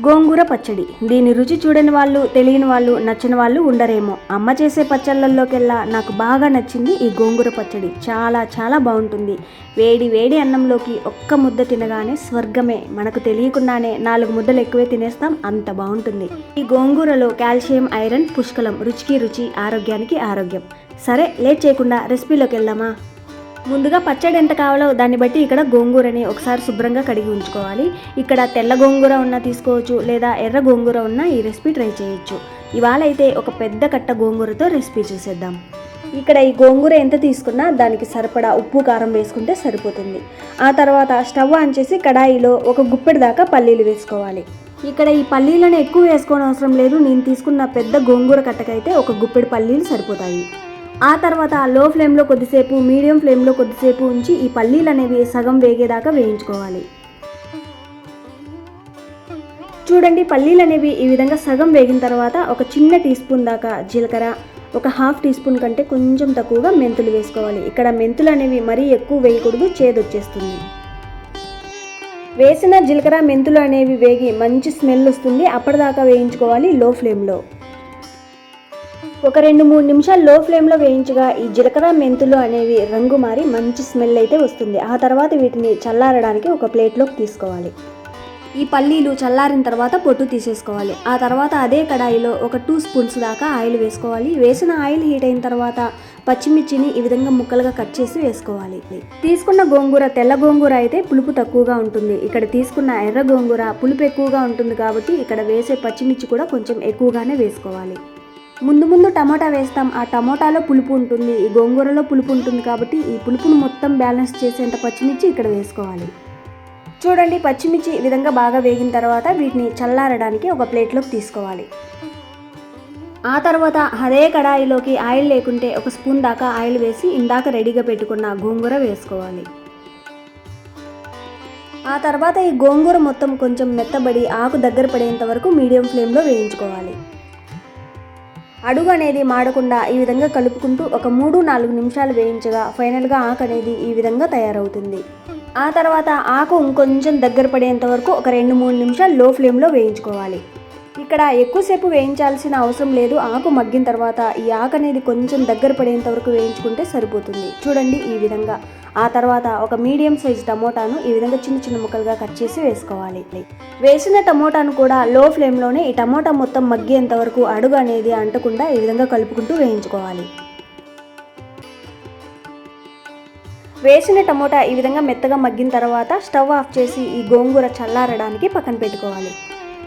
గోంగూర పచ్చడి. దీని రుచి చూడని వాళ్ళు తెలియని వాళ్ళు నచ్చని వాళ్ళు ఉండరేమో. అమ్మ చేసే పచ్చళ్ళల్లోకెల్లా నాకు బాగా నచ్చింది ఈ గోంగూర పచ్చడి. చాలా చాలా బాగుంటుంది. వేడి వేడి అన్నంలోకి ఒక్క ముద్ద తినగానే స్వర్గమే. మనకు తెలియకుండానే నాలుగు ముద్దలు ఎక్కువే తినేస్తాం అంత బాగుంటుంది. ఈ గోంగూరలో కాల్షియం ఐరన్ పుష్కలం. రుచికి రుచి ఆరోగ్యానికి ఆరోగ్యం. సరే లేట్ చేయకుండా రెసిపీలోకి వెళ్దామా? ముందుగా పచ్చడి ఎంత కావాలో దాన్ని బట్టి ఇక్కడ గోంగూరని ఒకసారి శుభ్రంగా కడిగి ఉంచుకోవాలి. ఇక్కడ తెల్ల గోంగూర ఉన్నా తీసుకోవచ్చు లేదా ఎర్ర గోంగూర ఉన్నా ఈ రెసిపీ ట్రై చేయొచ్చు. ఇవాళ అయితే ఒక పెద్ద కట్ట గోంగూరతో రెసిపీ చూసేద్దాం. ఇక్కడ ఈ గోంగూర ఎంత తీసుకున్నా దానికి సరిపడా ఉప్పు కారం వేసుకుంటే సరిపోతుంది. ఆ తర్వాత స్టవ్ ఆన్ చేసి కడాయిలో ఒక గుప్పెడు దాకా పల్లీలు వేసుకోవాలి. ఇక్కడ ఈ పల్లీలను ఎక్కువ వేసుకోవడం అవసరం లేదు. నేను తీసుకున్న పెద్ద గోంగూర కట్టకైతే ఒక గుప్పెడు పల్లీలు సరిపోతాయి. ఆ తర్వాత లో ఫ్లేమ్లో కొద్దిసేపు మీడియం ఫ్లేమ్లో కొద్దిసేపు ఉంచి ఈ పల్లీలు అనేవి సగం వేగేదాకా వేయించుకోవాలి. చూడండి పల్లీలు అనేవి ఈ విధంగా సగం వేగిన తర్వాత ఒక చిన్న టీ స్పూన్ దాకా జీలకర్ర ఒక హాఫ్ టీ స్పూన్ కంటే కొంచెం తక్కువగా మెంతులు వేసుకోవాలి. ఇక్కడ మెంతులు అనేవి మరీ ఎక్కువ వేయకూడదు చేదు వచ్చేస్తుంది. వేసిన జీలకర్ర మెంతులు అనేవి వేగి మంచి స్మెల్ వస్తుంది. అప్పటిదాకా వేయించుకోవాలి లో. ఫ్లేమ్లో ఒక రెండు మూడు నిమిషాలు లో ఫ్లేమ్లో వేయించగా ఈ జీలకర్ర మెంతులు అనేవి రంగు మారి మంచి స్మెల్ అయితే వస్తుంది. ఆ తర్వాత వీటిని చల్లారడానికి ఒక ప్లేట్లోకి తీసుకోవాలి. ఈ పల్లీలు చల్లారిన తర్వాత పొట్టు తీసేసుకోవాలి. ఆ తర్వాత అదే కడాయిలో ఒక టూ స్పూన్స్ దాకా ఆయిల్ వేసుకోవాలి. వేసిన ఆయిల్ హీట్ అయిన తర్వాత పచ్చిమిర్చిని ఈ విధంగా ముక్కలుగా కట్ చేసి వేసుకోవాలి. తీసుకున్న గోంగూర తెల్ల గోంగూర అయితే పులుపు తక్కువగా ఉంటుంది. ఇక్కడ తీసుకున్న ఎర్ర గోంగూర పులుపు ఎక్కువగా ఉంటుంది కాబట్టి ఇక్కడ వేసే పచ్చిమిర్చి కూడా కొంచెం ఎక్కువగానే వేసుకోవాలి. ముందు ముందు టమాటా వేస్తాం. ఆ టమాటాలో పులుపు ఉంటుంది ఈ గోంగూరలో పులుపు ఉంటుంది కాబట్టి ఈ పులుపును మొత్తం బ్యాలెన్స్ చేసేంత పచ్చిమిర్చి ఇక్కడ వేసుకోవాలి. చూడండి పచ్చిమిర్చి ఈ విధంగా బాగా వేగిన తర్వాత వీటిని చల్లారడానికి ఒక ప్లేట్లోకి తీసుకోవాలి. ఆ తర్వాత అదే కడాయిలోకి ఆయిల్ లేకుంటే ఒక స్పూన్ దాకా ఆయిల్ వేసి ఇందాక రెడీగా పెట్టుకున్న గోంగూర వేసుకోవాలి. ఆ తర్వాత ఈ గోంగూర మొత్తం కొంచెం మెత్తబడి ఆకు దగ్గర పడేంత వరకు మీడియం ఫ్లేమ్లో వేయించుకోవాలి. అడుగు అనేది మాడకుండా ఈ విధంగా కలుపుకుంటూ ఒక మూడు నాలుగు నిమిషాలు వేయించగా ఫైనల్గా ఆకు అనేది ఈ విధంగా తయారవుతుంది. ఆ తర్వాత ఆకు ఇంకొంచెం దగ్గర పడేంత వరకు ఒక రెండు మూడు నిమిషాలు లో ఫ్లేమ్లో వేయించుకోవాలి. ఇక్కడ ఎక్కువసేపు వేయించాల్సిన అవసరం లేదు. ఆకు మగ్గిన తర్వాత ఈ ఆకు అనేది కొంచెం దగ్గర పడేంత వరకు వేయించుకుంటే సరిపోతుంది. చూడండి ఈ విధంగా. ఆ తర్వాత ఒక మీడియం సైజ్ టమోటాను ఈ విధంగా చిన్న చిన్న ముక్కలుగా కట్ చేసి వేసుకోవాలి. వేసిన టమోటాను కూడా లో ఫ్లేమ్లోనే ఈ టమోటా మొత్తం మగ్గేంత వరకు అడుగు అనేది అంటకుండా ఈ విధంగా కలుపుకుంటూ వేయించుకోవాలి. వేసిన టమోటా ఈ విధంగా మెత్తగా మగ్గిన తర్వాత స్టవ్ ఆఫ్ చేసి ఈ గోంగూర చల్లారడానికి పక్కన పెట్టుకోవాలి.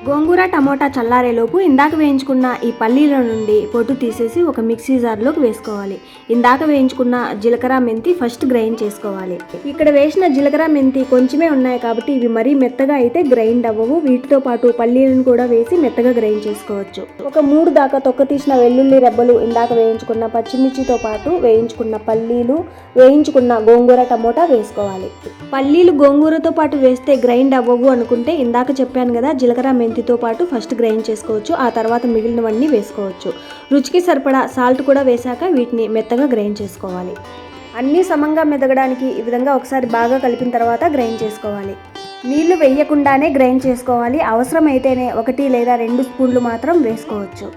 గోంగూర టమోటా చల్లారేలోపు ఇందాక వేయించుకున్న ఈ పల్లీల నుండి పొట్టు తీసేసి ఒక మిక్సీ జార్లోకి వేసుకోవాలి. ఇందాక వేయించుకున్న జీలకర్ర మెంతి ఫస్ట్ గ్రైండ్ చేసుకోవాలి. ఇక్కడ వేసిన జీలకర్ర మెంతి కొంచెమే ఉన్నాయి కాబట్టి ఇవి మరీ మెత్తగా అయితే గ్రైండ్ అవ్వవు. వీటితో పాటు పల్లీలను కూడా వేసి మెత్తగా గ్రైండ్ చేసుకోవచ్చు. ఒక మూడు దాకా తొక్క తీసిన వెల్లుల్లి రెబ్బలు ఇందాక వేయించుకున్న పచ్చిమిర్చితో పాటు వేయించుకున్న పల్లీలు వేయించుకున్న గోంగూర టమోటా వేసుకోవాలి. పల్లీలు గోంగూరతో పాటు వేస్తే గ్రైండ్ అవ్వవు అనుకుంటే ఇందాక చెప్పాను కదా జీలకర్ర మెంతితో పాటు ఫస్ట్ గ్రైండ్ చేసుకోవచ్చు ఆ తర్వాత మిగిలినవన్నీ వేసుకోవచ్చు. రుచికి సరిపడా సాల్ట్ కూడా వేశాక వీటిని మెత్తగా గ్రైండ్ చేసుకోవాలి. అన్నీ సమంగా మెదగడానికి ఈ విధంగా ఒకసారి బాగా కలిపిన తర్వాత గ్రైండ్ చేసుకోవాలి. నీళ్ళు వేయకుండానే గ్రైండ్ చేసుకోవాలి. అవసరమైతేనే ఒకటి లేదా రెండు స్పూన్లు మాత్రం వేసుకోవచ్చు.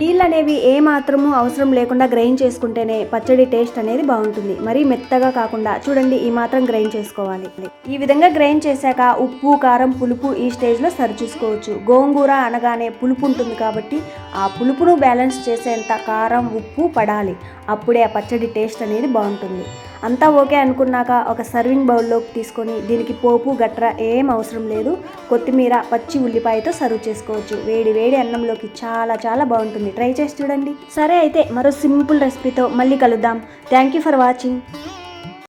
నీళ్ళు అనేవి ఏ మాత్రము అవసరం లేకుండా గ్రైండ్ చేసుకుంటేనే పచ్చడి టేస్ట్ అనేది బాగుంటుంది. మరీ మెత్తగా కాకుండా చూడండి ఈ మాత్రం గ్రైండ్ చేసుకోవాలి. ఈ విధంగా గ్రైండ్ చేశాక ఉప్పు కారం పులుపు ఈ స్టేజ్లో సరి చూసుకోవచ్చు. గోంగూర అనగానే పులుపు ఉంటుంది కాబట్టి ఆ పులుపును బ్యాలెన్స్ చేసేంత కారం ఉప్పు పడాలి. అప్పుడే ఆ పచ్చడి టేస్ట్ అనేది బాగుంటుంది. అంతా ఓకే అనుకున్నాక ఒక సర్వింగ్ బౌల్లోకి తీసుకొని దీనికి పోపు గట్ర ఏం అవసరం లేదు. కొత్తిమీర పచ్చి ఉల్లిపాయతో సర్వ్ చేసుకోవచ్చు. వేడి వేడి అన్నంలోకి చాలా చాలా బాగుంటుంది. ట్రై చేసి చూడండి. సరే అయితే మరో సింపుల్ రెసిపీతో మళ్ళీ కలుద్దాం. Thank you for watching.